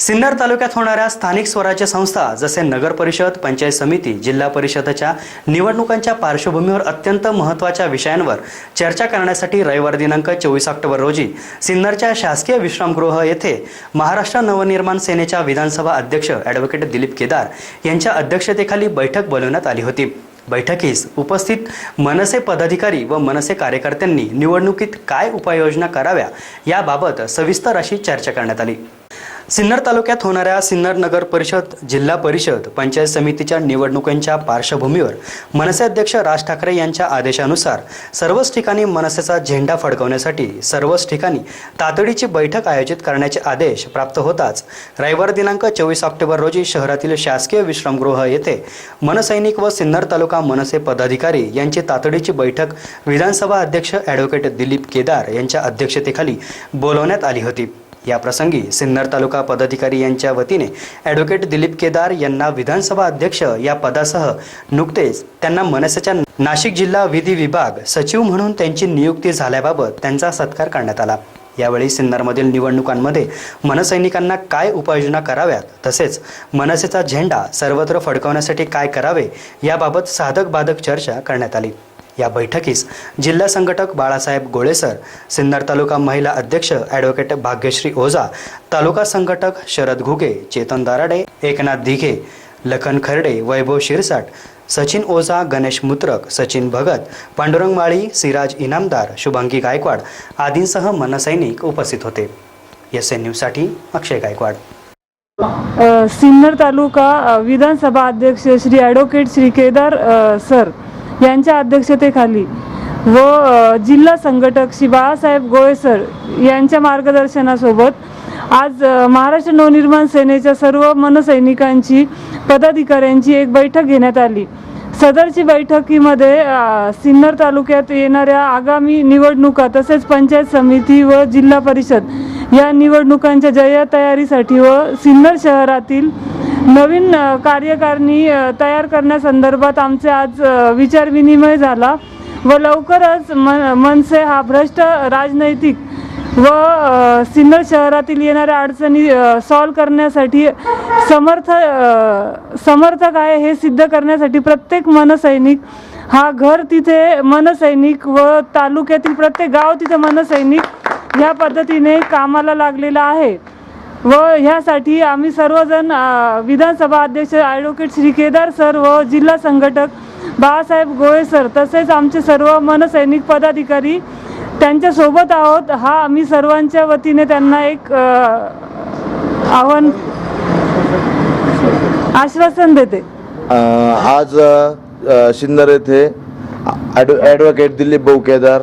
सिन्नर तालुक्यात होणाऱ्या स्थानिक स्वराज्य संस्था जसे नगर परिषद पंचायत समिती जिल्हा परिषदेच्या निवडणुकांच्या पार्श्वभूमीवर अत्यंत महत्त्वाच्या विषयांवर चर्चा करण्यासाठी रविवार दिनांक चोवीस ऑक्टोबर रोजी सिन्नरच्या शासकीय विश्रामगृह येथे महाराष्ट्र नवनिर्माण सेनेच्या विधानसभा अध्यक्ष ॲडव्होकेट दिलीप केदार यांच्या अध्यक्षतेखाली बैठक बोलवण्यात आली होती. बैठकीस उपस्थित मनसे पदाधिकारी व मनसे कार्यकर्त्यांनी निवडणुकीत काय उपाययोजना कराव्या याबाबत सविस्तर अशी चर्चा करण्यात आली. सिन्नर तालुक्यात होणाऱ्या सिन्नर नगर परिषद जिल्हा परिषद पंचायत समितीच्या निवडणुकांच्या पार्श्वभूमीवर मनसे अध्यक्ष राज ठाकरे यांच्या आदेशानुसार सर्वच ठिकाणी मनसेचा झेंडा फडकवण्यासाठी सर्वच ठिकाणी तातडीची बैठक आयोजित करण्याचे आदेश प्राप्त होताच. रविवार दिनांक चोवीस ऑक्टोबर रोजी शहरातील शासकीय विश्रामगृह येथे मनसैनिक व सिन्नर तालुका मनसे पदाधिकारी यांची तातडीची बैठक विधानसभा अध्यक्ष ॲडव्होकेट दिलीप केदार यांच्या अध्यक्षतेखाली बोलवण्यात आली होती. या प्रसंगी सिन्नर तालुका पदाधिकारी यांच्या वतीने ॲडव्होकेट दिलीप केदार यांना विधानसभा अध्यक्ष या पदासह नुकतेच त्यांना मनसेच्या नाशिक जिल्हा विधी विभाग सचिव म्हणून त्यांची नियुक्ती झाल्याबाबत त्यांचा सत्कार करण्यात आला. यावेळी सिन्नरमधील निवडणुकांमध्ये मनसैनिकांना काय उपाययोजना कराव्यात तसेच मनसेचा झेंडा सर्वत्र फडकवण्यासाठी काय करावे याबाबत साधक बाधक चर्चा करण्यात आली. या बैठकीस जिल्हा संघटक बाळासाहेब गोळेसर सिन्नर तालुका महिला अध्यक्ष ॲडव्होकेट भाग्यश्री ओझा तालुका संघटक शरद घुगे चेतन दाराडे एकनाथ दिघे लखन खर्डे वैभव शिरसाट सचिन ओझा गणेश मुत्रक सचिन भगत पांडुरंग माळी सिराज इनामदार शुभांगी गायकवाड आदींसह मनसैनिक उपस्थित होते. एस एन न्यूजसाठी अक्षय गायकवाड. सिन्नर तालुका विधानसभा अध्यक्ष श्री ॲडव्होकेट श्री केदार सर यांच्या अध्यक्षतेखाली व जिल्हा संघटक श्री बाळासाहेब गोळेसर यांच्या मार्गदर्शनासोबत आज महाराष्ट्र नवनिर्माण सेनेच्या सर्व मनसैनिकांची पदाधिकाऱ्यांची एक बैठक घेण्यात आली. सदरची बैठकीमध्ये सिन्नर तालुक्यात येणाऱ्या आगामी निवडणुका तसेच पंचायत समिती व जिल्हा परिषद या निवडणुकांच्या जय तयारीसाठी व सिन्नर शहरातील नवीन कार्यकारणी कार्यकारिणी तयार करण्यासंदर्भात आमचे आज विचारविनिमय झाला व लवकरच मन मनसे हा भ्रष्ट राजनैतिक व सिन्नर शहरातील येणाऱ्या अडचणी सॉल्व करण्यासाठी समर्थ समर्थक आहे हे सिद्ध करण्यासाठी प्रत्येक मनसैनिक हा घर तिथे मनसैनिक व तालुक्यातील प्रत्येक गाव तिथे मनसैनिक ह्या पद्धतीने कामाला लागलेला आहे. व ह्यासाठी आम्ही सर्वजण विधानसभा अध्यक्ष ॲडव्होकेट श्री केदार सर व जिल्हा संघटक बाळासाहेब गोळे सर तसेच आमचे सर्व मनसैनिक पदाधिकारी त्यांच्यासोबत आहोत. हा आम्ही सर्वांच्या वतीने त्यांना एक आव्हान आश्वासन देते. आज शिंदर सिन्नर येथे ॲडव ॲडव्होकेट दिलीप भाऊ केदार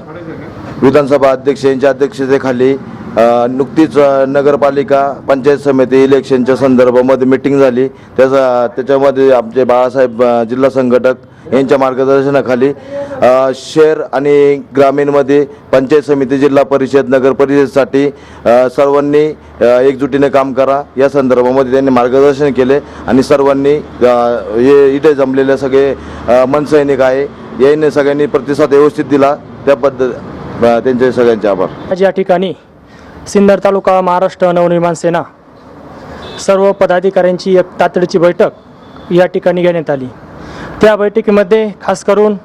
विधानसभा अध्यक्ष यांच्या अध्यक्षतेखाली नुकतीच नगरपालिका पंचायत समिती इलेक्शनच्या संदर्भामध्ये मिटिंग झाली. त्याचा त्याच्यामध्ये आमचे बाळासाहेब जिल्हा संघटक यांच्या मार्गदर्शनाखाली शहर आणि ग्रामीणमध्ये पंचायत समिती जिल्हा परिषद नगर परिषदसाठी सर्वांनी एकजुटीने काम करा. या संदर्भामध्ये त्यांनी मार्गदर्शन केले आणि सर्वांनी हे इथे जमलेले सगळे मनसैनिक आहे. यांनी सगळ्यांनी प्रतिसाद व्यवस्थित दिला. त्या पद्धत त्यांचे सगळ्यांचे आभार. या ठिकाणी सिन्नर तालुका महाराष्ट्र नवनिर्माण सेना. सर्व पदाधिकाऱ्यांची एक तातडीची बैठक या ठिकाणी घेण्यात आली. त्या बैठकीमध्ये खास करून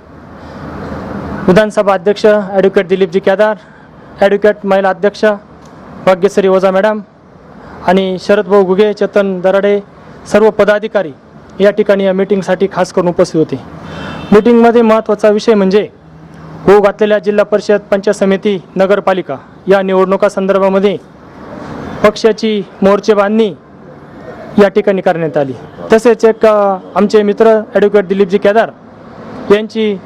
विधानसभा अध्यक्ष ॲडव्होकेट दिलीपजी केदार ॲडव्होकेट महिला अध्यक्ष भाग्यश्री ओझा मॅडम आणि शरद भाऊ घुगे चेतन दराडे सर्व पदाधिकारी या ठिकाणी या मीटिंगसाठी खास करून उपस्थित होते. मीटिंगमध्ये महत्त्वाचा विषय म्हणजे होऊ घातलेल्या जिल्हा परिषद पंचायत समिती नगरपालिका या निवडणुका संदर्भामध्ये पक्षाची मोर्चे बांधणी या ठिकाणी करण्यात आली. तसेच एक आमचे मित्र ॲडव्होकेट दिलीपजी केदार यांची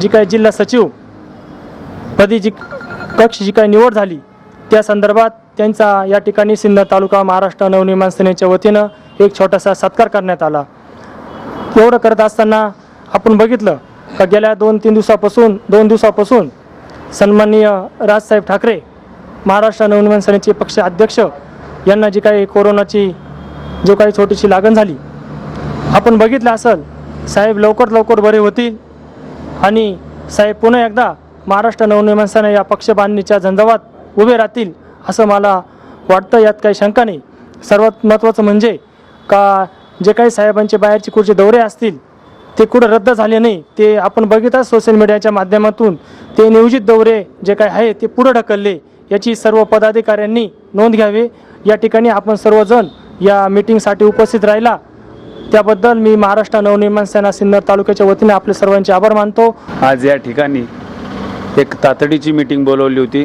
जी काही जिल्हा सचिव पदी जी कक्ष जी काही निवड झाली त्या संदर्भात त्यांचा या ठिकाणी सिन्नर तालुका महाराष्ट्र नवनिर्माण सेनेच्या वतीनं एक छोटासा सत्कार करण्यात आला. एवढं करत असताना आपण बघितलं का गेल्या दोन तीन दिवसापासून दोन दिवसापासून सन्माननीय राजसाहेब ठाकरे महाराष्ट्र नवनिर्माण सेनेचे पक्ष अध्यक्ष यांना जी काही कोरोनाची जो काही छोटीशी लागण झाली आपण बघितलं असेल साहेब लवकर लवकर बरे होतील आणि साहेब पुन्हा एकदा महाराष्ट्र नवनिर्माण सेना या पक्ष बांधणीच्या झंझावात उभे राहतील असं मला वाटतं. यात काही शंका नाही. सर्वात महत्त्वाचं म्हणजे का जे काही साहेबांचे बाहेरचे कुठचे दौरे असतील ते कुठं रद्द झाले नाही ते आपण बघितलं सोशल मीडियाच्या माध्यमातून. ते नियोजित दौरे जे काय आहे ते पुढं ढकलले. याची सर्व पदाधिकाऱ्यांनी नोंद घ्यावी. या ठिकाणी आपण सर्वजण या मीटिंगसाठी उपस्थित राहिला. त्याबद्दल मी महाराष्ट्र नवनिर्माण सेना सिन्नर तालुक्याच्या वतीने आपले सर्वांचे आभार मानतो. आज या ठिकाणी एक तातडीची मीटिंग बोलवली होती.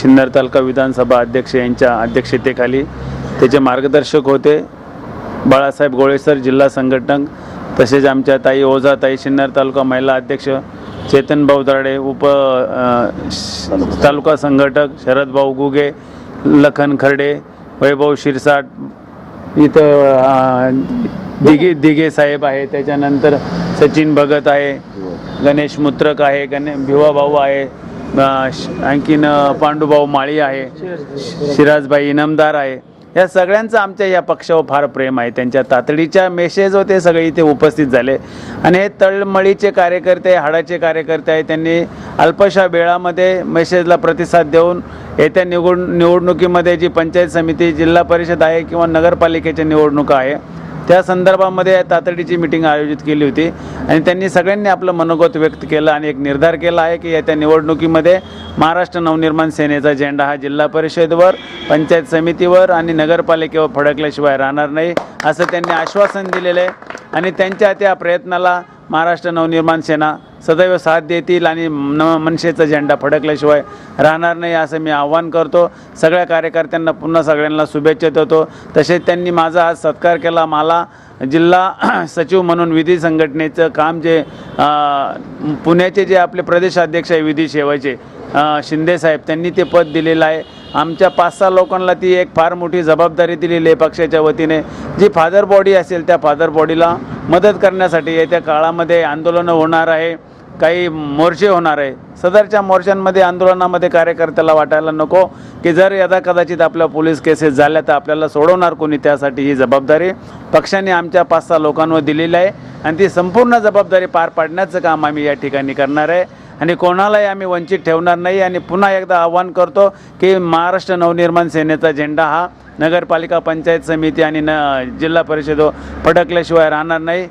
सिन्नर तालुका विधानसभा अध्यक्ष यांच्या अध्यक्षतेखाली. त्याचे मार्गदर्शक होते. बाळासाहेब गोळेसर जिल्हा संघटक तसेच आमच्या ताई ओझा ताई शिन्नर तालुका महिला अध्यक्ष चेतन भाऊ दराडे उप श- तालुका संघटक शरद भाऊ गुगे लखन खर्डे वैभव शिरसाट इथं दिघे दिघे साहेब आहे. त्याच्यानंतर सचिन भगत आहे गणेश मुत्रक आहे गणे भिवा भाऊ आहे श- आणखीन पांडुभाऊ माळी आहे शिराजभाई इनामदार आहे. या सगळ्यांचं आमच्या या पक्षावर फार प्रेम आहे. त्यांच्या तातडीच्या मेसेज होते सगळे इथे उपस्थित झाले. आणि हे तळमळीचे कार्यकर्ते हाडाचे कार्यकर्ते आहे त्यांनी अल्पशा वेळामध्ये मेसेजला प्रतिसाद देऊन येत्या निवड निवडणुकीमध्ये जी पंचायत समिती जिल्हा परिषद आहे किंवा नगरपालिकेच्या निवडणुका आहे त्या संदर्भामध्ये तातडीची मिटिंग आयोजित केली होती. आणि त्यांनी सगळ्यांनी आपलं मनोगत व्यक्त केलं आणि एक निर्धार केला आहे की येत्या निवडणुकीमध्ये महाराष्ट्र नवनिर्माण सेनेचा झेंडा हा जिल्हा परिषदेवर पंचायत समितीवर आणि नगरपालिकेवर फडकल्याशिवाय राहणार नाही असं त्यांनी आश्वासन दिलेलं आहे. आणि त्यांच्या त्या प्रयत्नाला महाराष्ट्र नवनिर्माण सेना सदैव साथ देतील आणि न मनसेचा झेंडा फडकल्याशिवाय राहणार नाही असं मी आव्हान करतो. सगळ्या कार्यकर्त्यांना पुन्हा सगळ्यांना शुभेच्छा देतो. तसेच त्यांनी माझा आज सत्कार केला. मला जिल्हा सचिव म्हणून विधी संघटनेचं काम जे पुण्याचे जे आपले प्रदेशाध्यक्ष आहे विधी सेवाचे शिंदेसाहेब शिंदे साहेब त्यांनी ते पद दिलेलं आहे. आमच्या पाच सहा लोकांना ती एक फार मोठी जबाबदारी दिलेली आहे पक्षाच्या वतीने. जी फादर बॉडी असेल त्या फादर बॉडीला मदत करण्यासाठी येत्या काळामध्ये आंदोलनं होणार आहे. काही मोर्चे होणार आहे. सदरच्या मोर्चांमध्ये आंदोलनामध्ये कार्यकर्त्याला वाटायला नको की जर यदा कदाचित आपल्या पोलीस केसेस झाल्या तर आपल्याला सोडवणार कोणी? त्यासाठी ही जबाबदारी पक्षाने आमच्या पाच सहा लोकांवर दिलेली आहे. आणि ती संपूर्ण जबाबदारी पार पाडण्याचं काम आम्ही या ठिकाणी करणार आहे. आणि कोणालाही आम्ही वंचित ठेवणार नाही. आणि पुन्हा एकदा आव्हान करतो की महाराष्ट्र नवनिर्माण सेनेचा झेंडा हा नगरपालिका पंचायत समिती आणि न जिल्हा परिषद फडकल्याशिवाय राहणार नाही.